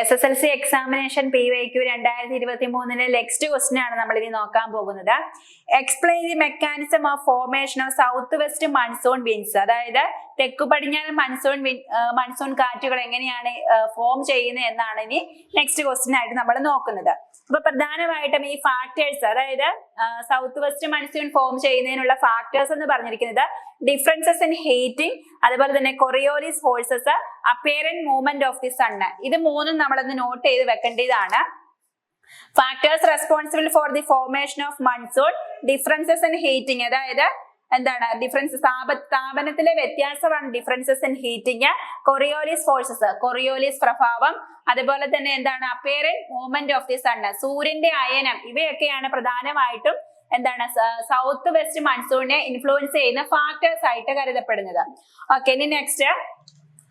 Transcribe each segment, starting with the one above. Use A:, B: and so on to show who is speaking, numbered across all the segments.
A: S S L C examination P Y Q രണ്ടായിരത്തി ഇരുപത്തി മൂന്നിലെ നെക്സ്റ്റ് ക്വസ്റ്റ്യൻ ആണ് നമ്മൾ ഇനി നോക്കാൻ പോകുന്നത്. Explain the mechanism of formation of south west monsoon winds അതായത് തെക്കു പടിഞ്ഞാറ് മൺസൂൺ മൺസൂൺ കാറ്റുകൾ എങ്ങനെയാണ് ഫോം ചെയ്യുന്നത് എന്നാണ് ഇനി നെക്സ്റ്റ് ക്വസ്റ്റ്യൻ ആയിട്ട് നമ്മൾ നോക്കുന്നത്. അപ്പൊ പ്രധാനമായിട്ടും ഈ ഫാക്ടേഴ്സ് അതായത് സൗത്ത് വെസ്റ്റ് മൺസൂൺ ഫോം ചെയ്യുന്നതിനുള്ള ഫാക്ടേഴ്സ് എന്ന് പറഞ്ഞിരിക്കുന്നത് ഡിഫറൻസസ് ഇൻ ഹീറ്റിംഗ് അതുപോലെ തന്നെ Coriolis forces apparent movement of the sun ഇത് മൂന്നും നമ്മളൊന്ന് നോട്ട് ചെയ്ത് വെക്കേണ്ടതാണ്. Factors responsible for the formation of monsoon differences in heating അതായത് എന്താണ്? ഡിഫറൻസ് താപ താപനത്തിലെ വ്യത്യാസമാണ് differences in heating Coriolis forces Coriolis പ്രഭാവം. അതുപോലെ തന്നെ എന്താണ്? Apparent movement of the sun സൂര്യന്റെ അയനം ഇവയൊക്കെയാണ് പ്രധാനമായിട്ടും എന്താണ് സൗത്ത് വെസ്റ്റ് മൺസൂണിനെ ഇൻഫ്ലുവൻസ് ചെയ്യുന്ന ഫാക്ടേഴ്സ് ആയിട്ട് കരുതപ്പെടുന്നത്. ഓക്കെ ഇനി നെക്സ്റ്റ്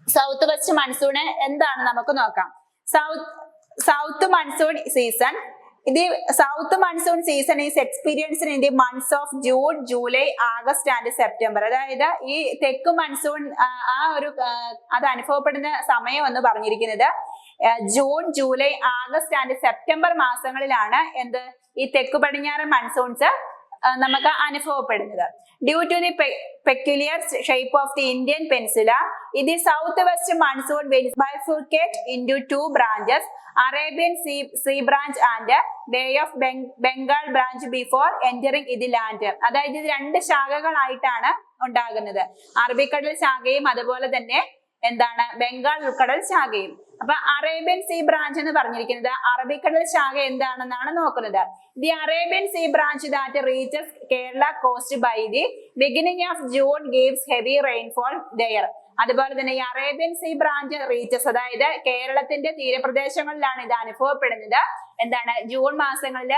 A: സൗത്ത് വെസ്റ്റ് മൺസൂണ് എന്താണ് നമുക്ക് നോക്കാം. സൗത്ത് സൗത്ത് മൺസൂൺ സീസൺ ഇത് south monsoon season is experience in the months of June July August and September അതായത് ഈ തെക്ക് മൺസൂൺ ആ ഒരു അത് അനുഭവപ്പെടുന്ന സമയം എന്ന് പറഞ്ഞിരിക്കുന്നത് June July August and September മാസങ്ങളിലാണ് എന്ത്? ഈ തെക്ക് പടിഞ്ഞാറൻ മൺസൂൺസ് നമുക്ക് അനുഭവപ്പെടുന്നത്. Due to the peculiar shape of the Indian peninsula ഇത് south west monsoon bifurcate into two branches Arabian Sea sea branch and Bay of Bengal branch before entering ഇത് land അതായത് ഇത് രണ്ട് ശാഖകളായിട്ടാണ് ഉണ്ടാകുന്നത്. അറബിക്കടൽ ശാഖയും അതുപോലെ തന്നെ എന്താണ് ബംഗാൾ ഉൾക്കടൽ ശാഖയും. അപ്പൊ അറേബ്യൻ സീ ബ്രാഞ്ച് എന്ന് പറഞ്ഞിരിക്കുന്നത് അറബിക്കടൽ ശാഖ എന്താണെന്നാണ് നോക്കുന്നത്. The Arabian Sea branch that reaches Kerala coast by the beginning of June gives heavy rainfall there അതുപോലെ തന്നെ ഈ അറേബ്യൻ സീ ബ്രാഞ്ച് റീച്ചസ് അതായത് കേരളത്തിന്റെ തീരപ്രദേശങ്ങളിലാണ് ഇത് അനുഭവപ്പെടുന്നത്. എന്താണ്? ജൂൺ മാസങ്ങളിൽ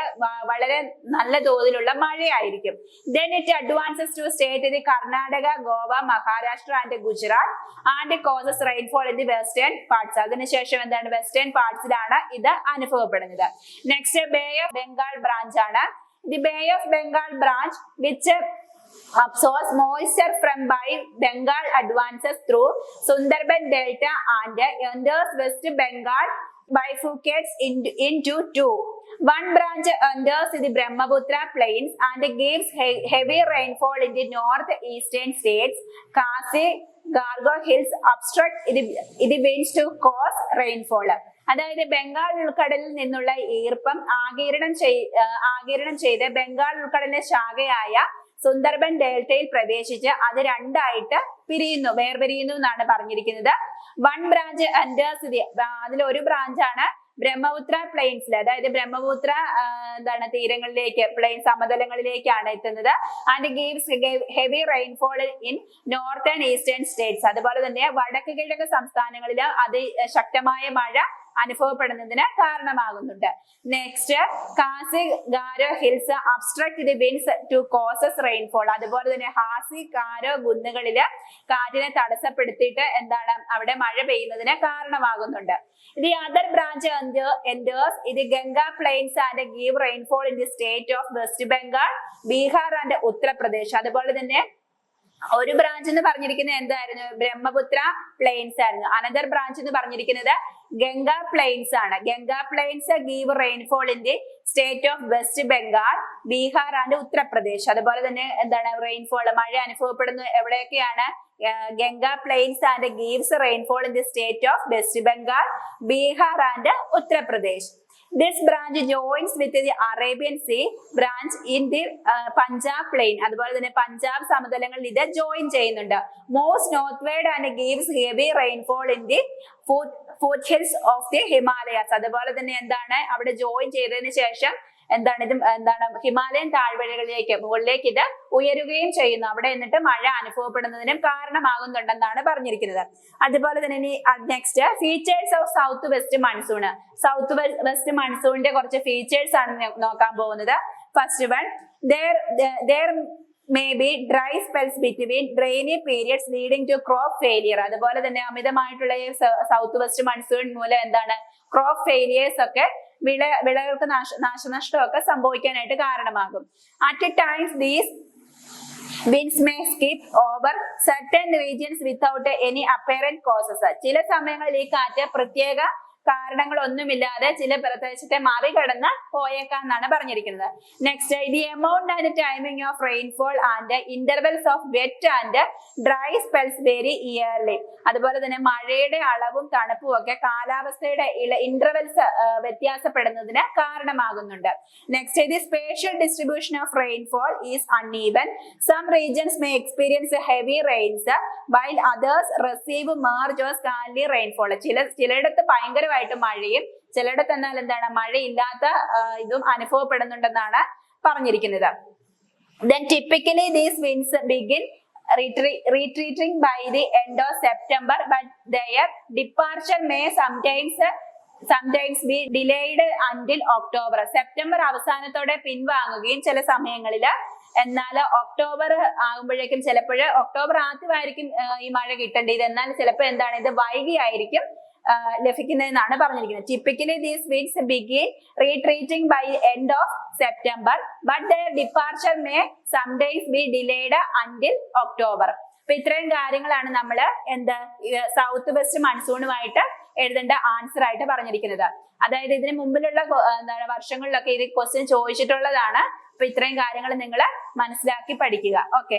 A: വളരെ നല്ല തോതിലുള്ള മഴയായിരിക്കും. Then it advances to state ഇത് Karnataka Goa Maharashtra and Gujarat. And causes rainfall in the western parts അതിനുശേഷം എന്താണ്? വെസ്റ്റേൺ പാർട്സിലാണ് ഇത് അനുഭവപ്പെടുന്നത്. Next Bay of Bengal branch ആണ്. The Bay of Bengal branch which absorbs moisture from by Bengal advances through Sundarban Delta and enters West Bengal bifurcates into, into two. One branch enters the Brahmaputra plains and gives he heavy rainfall in the northeastern states. Kasi, Gargo hills obstruct the, the winds to cause rainfall. അതായത് ബംഗാൾ ഉൾക്കടലിൽ നിന്നുള്ള ഈർപ്പം ആകിരണം ചെയ് ആകിരണം ചെയ്ത് ബംഗാൾ ഉൾക്കടലിന്റെ ശാഖയായ സുന്ദർബൻ ഡെൽറ്റയിൽ പ്രവേശിച്ച് അത് രണ്ടായിട്ട് പിരിയുന്നു വേർപിരിയുന്നു എന്നാണ് പറഞ്ഞിരിക്കുന്നത്. വൺ ബ്രാഞ്ച് എന്റേഴ്സ് അതിൽ ഒരു ബ്രാഞ്ചാണ് ബ്രഹ്മപുത്ര പ്ലെയിൻസിൽ അതായത് ബ്രഹ്മപുത്ര എന്താണ് തീരങ്ങളിലേക്ക് പ്ലെയിൻ സമതലങ്ങളിലേക്കാണ് എത്തുന്നത്. And gives heavy rainfall in northern eastern states അതുപോലെ തന്നെ വടക്ക് കിഴക്ക് സംസ്ഥാനങ്ങളിൽ അത് ശക്തമായ മഴ അനുഭവപ്പെടുന്നതിന് കാരണമാകുന്നുണ്ട്. Next Khasi Garo hills obstruct the winds to causes rainfall അതുപോലെ തന്നെ ഹാസി കാരോ കുന്നുകളിൽ കാറ്റിനെ തടസ്സപ്പെടുത്തിയിട്ട് എന്താണ്? അവിടെ മഴ പെയ്യുന്നതിന് കാരണമാകുന്നുണ്ട്. ദി അതർ ബ്രാഞ്ച് എൻഡേഴ്സ് ഇത് Ganga plains and give rainfall in the state of west Bengal Bihar and Uttar Pradesh അതുപോലെ തന്നെ ഒരു ബ്രാഞ്ച് എന്ന് പറഞ്ഞിരിക്കുന്നത് എന്തായിരുന്നു? ബ്രഹ്മപുത്ര പ്ലെയിൻസ് ആയിരുന്നു. അനദർ ബ്രാഞ്ച് എന്ന് പറഞ്ഞിരിക്കുന്നത് ഗംഗാ പ്ലെയിൻസ് ആണ്. Ganga plains give rainfall in the state of west Bengal Bihar and Uttar Pradesh അതുപോലെ തന്നെ എന്താണ് റെയിൻഫോൾ മഴ അനുഭവപ്പെടുന്നത് എവിടെയൊക്കെയാണ്? Ganga plains and gives rainfall in the state of west Bengal Bihar and Uttar Pradesh this branch joins with the Arabian Sea branch in the Punjab plain അതുപോലെ തന്നെ പഞ്ചാബ് സമതലങ്ങളിൽ ഇത് ജോയിൻ ചെയ്യുന്നുണ്ട്. Most northward and gives heavy rainfall in the foothills of the Himalayas അതുപോലെ തന്നെ എന്താണ് അവിടെ join ചെയ്തതിന് ശേഷം എന്താണ് ഇത് എന്താണ് ഹിമാലയൻ താഴ്വരകളിലേക്ക് മുകളിലേക്ക് ഇത് ഉയരുകയും ചെയ്യുന്നു. അവിടെ എന്നിട്ട് മഴ അനുഭവപ്പെടുന്നതിനും കാരണമാകുന്നുണ്ടെന്നാണ് പറഞ്ഞിരിക്കുന്നത്. അതുപോലെ തന്നെ ഇനി next features of south west monsoon south west മൺസൂണിന്റെ കുറച്ച് ഫീച്ചേഴ്സ് ആണ് നോക്കാൻ പോകുന്നത്. First one there may be dry spells between rainy periods leading to crop failure അതുപോലെ തന്നെ അമിതമായിട്ടുള്ള സൗത്ത് വെസ്റ്റ് മൺസൂൺ മൂലം എന്താണ് ക്രോപ്പ് ഫെയിലിയേഴ്സ് ഒക്കെ വിള വിളകൾക്ക് നാശ നാശനഷ്ടമൊക്കെ സംഭവിക്കാനായിട്ട് കാരണമാകും. At times these winds may skip over certain regions without any apparent causes ചില സമയങ്ങളിൽ ഈ കാറ്റ് പ്രത്യേക കാരണങ്ങളൊന്നുമില്ലാതെ ചില പ്രദേശത്തെ മറികടന്ന് പോയേക്കാന്നാണ് പറഞ്ഞിരിക്കുന്നത്. Next the amount and timing of rainfall and intervals of wet and dry spells vary yearly അതുപോലെ തന്നെ മഴയുടെ അളവും തണുപ്പും ഒക്കെ കാലാവസ്ഥയുടെ ഇന്റർവെൽസ് വ്യത്യാസപ്പെടുന്നതിന് കാരണമാകുന്നുണ്ട്. Next the spatial distribution of rainfall is uneven some regions may experience heavy rains while others receive marginal or scanty rainfall ചില ചിലയിടത്ത് ഭയങ്കരമായിട്ട് മഴയും ചിലയിടത്ത് എന്നാൽ എന്താണ് മഴയില്ലാത്ത ഇതും അനുഭവപ്പെടുന്നുണ്ടെന്നാണ് പറഞ്ഞിരിക്കുന്നത്. Then typically these winds begin retreating by the end of September but their departure may sometimes sometimes be delayed until October September അവസാനത്തോടെ പിൻവാങ്ങുകയും ചില സമയങ്ങളിൽ എന്നാൽ ഒക്ടോബർ ആകുമ്പോഴേക്കും ചിലപ്പോൾ ഒക്ടോബർ ആദ്യമായിരിക്കും ഈ മഴ കിട്ടേണ്ടത്. എന്നാൽ ചിലപ്പോൾ എന്താണ് ഇത് വൈകിയായിരിക്കും. ലഭിക്കുന്നതെന്നാണ് പറഞ്ഞിരിക്കുന്നത്. Typically these sweets begin retreating by end of September but departure may sometimes be delayed until October അപ്പൊ ഇത്രയും കാര്യങ്ങളാണ് നമ്മൾ എന്ത് സൗത്ത് വെസ്റ്റ് മൺസൂണുമായിട്ട് എഴുതേണ്ട ആൻസർ ആയിട്ട് പറഞ്ഞിരിക്കുന്നത്. അതായത് ഇതിന് മുമ്പിലുള്ള എന്താണ് വർഷങ്ങളിലൊക്കെ ഇത് ക്വസ്റ്റ്യൻ ചോദിച്ചിട്ടുള്ളതാണ്. അപ്പൊ ഇത്രയും കാര്യങ്ങൾ നിങ്ങൾ മനസ്സിലാക്കി പഠിക്കുക. ഓക്കെ